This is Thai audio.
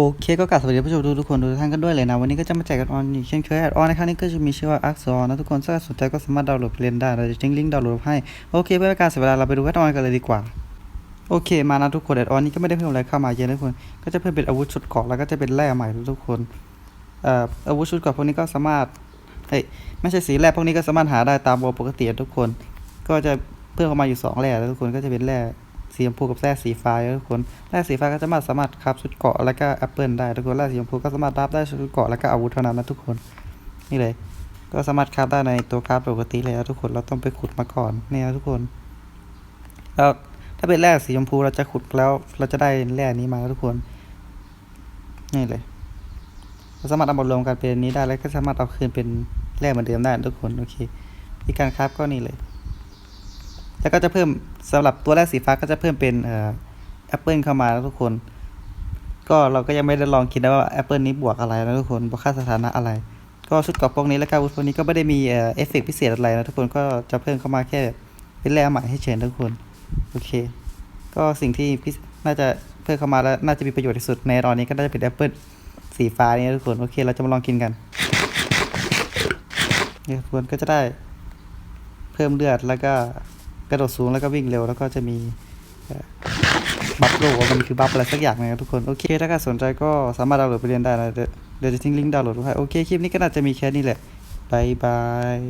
โอเคก็กลับสวัสดีผู้ชมทุกๆคนทุกท่านกันด้วยเลยนะ วันนี้ก็จะมาแจกกันออนอีกเช่นเคยแอดออนในครั้งนี้ก็จะมีชื่อว่าอักษรนะทุกคนถ้าสนใจก็สามารถดาวน์โหลดไปเล่นได้เราจะทิ้งลิงก์ดาวน์โหลดให้ โอเคเพื่อการเสียเวลาเราไปดูแอดออนกันเลยดีกว่า โอเคมานะทุกคนแอดออนนี้ก็ไม่ได้เพิ่มอะไรเข้ามาเยอะนะทุกคน ก็จะเพิ่มเป็นอาวุธชุดเกราะแล้วก็จะเป็นแร่ใหม่ทุกคนเอ่ออาวุธชุดเกราะพวกนี้ก็สามารถเอ้ยไม่ใช่สีแร่พวกนี้ก็สามารถหาได้ตามโบปกติทุกคน ก็จะเพิ่มเข้ามาอยู่สองแร่แล้วทุกคนก็จะเป็นแร่ สีชมพูกับแร่สีฟ้าทุกคนแร่สีฟ้าก็จะมาสามารถคราฟชุดเกาะแล้วก็แอปเปิลได้ทุกคนแร่สีชมพูก็สามารถรับได้ชุดเกาะแล้วก็อาวุธเท่านั้นนะทุกคนนี่เลยก็สามารถคราฟได้ในตัวคราฟปกติเลยนะทุกคนเราต้องไปขุดมาก่อนเนี่ยทุกคนแล้วถ้าเป็นแร่สีชมพูเราจะขุดแล้วเราจะได้แร่นี้มาทุกคนนี่เลยเราสามารถเอามารวมกันเป็นนี้ได้แล้วก็สามารถเอาคืนเป็นแร่เหมือนเดิมได้ทุกคนโอเควิธีการคราฟก็นี่เลย แล้วก็จะเพิ่มสำหรับตัวแรกสีฟ้าก็จะเพิ่มเป็นเอ่อแอปเปิลเข้ามาแล้วทุกคน ก็เราก็ยังไม่ได้ลองคิดนะว่าแอปเปิลนี้บวกอะไรนะทุกคนบวกค่าสถานะอะไร ก็ชุดกราะพวกนี้และกาวุธพวกนี้ก็ไม่ได้มีเอฟเฟกต์พิเศษอะไรนะทุกคนก็จะเพิ่มเข้ามาแค่เป็นแร่ใหม่ให้เฉยนทุกคนโอเค ก็สิ่งที่พิน่าจะเพิ่มเข้ามาแล้วน่าจะมีประโยชน์ที่สุดในตอนนี้ก็น่าจะเป็นแอปเปิลสีฟ้านี่นะทุกคนโอเค เราจะมาลองกินกันนี่ทุกคนก็จะได้เพิ่มเลือดแล้วก็ กระโดดสูงแล้วก็วิ่งเร็วแล้วก็จะมีบัฟโลมันคือบัฟอะไรสักอย่างนะครับทุกคน โอเค ถ้าใครสนใจก็สามารถดาวน์โหลดไปเรียนได้นะเดี๋ยวเดี๋ยวจะทิ้งลิงก์ดาวน์โหลดไว้ให้โอเค คลิปนี้ก็น่าจะมีแค่นี้แหละบายบาย